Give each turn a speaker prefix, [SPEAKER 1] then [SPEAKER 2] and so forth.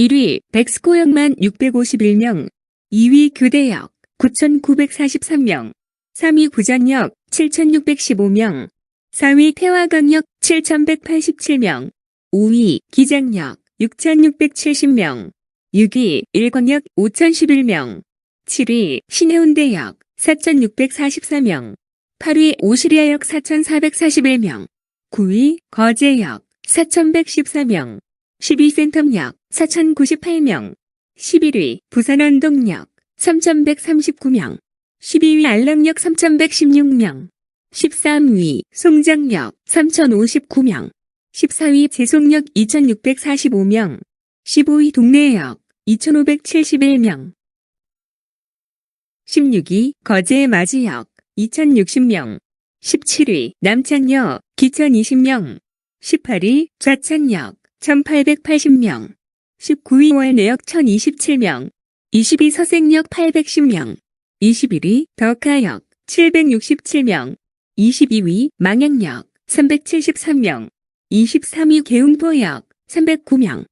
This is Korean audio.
[SPEAKER 1] 1위 백스코역만 651명, 2위 교대역 9,943명, 3위 부전역 7,615명, 4위 태화강역 7,187명, 5위 기장역 6,670명, 6위 일광역 5,011명, 7위 신해운대역 4,644명, 8위 오시리아역 4,441명, 9위 거제역 4,114명, 10위 센텀역 4,098명, 11위 부산원동역 3,139명, 12위 알람역 3,116명, 13위 송정역 3,059명, 14위 제송역 2,645명, 15위 동래역 2,571명, 16위 거제 마지역 2,060명, 17위 남창역 기천 20명, 18위 좌천역 1,880명, 19위 월내역 1,027명, 20위 서생역 810명, 21위 덕하역 767명, 22위 망양역 373명, 23위 계웅포역 309명,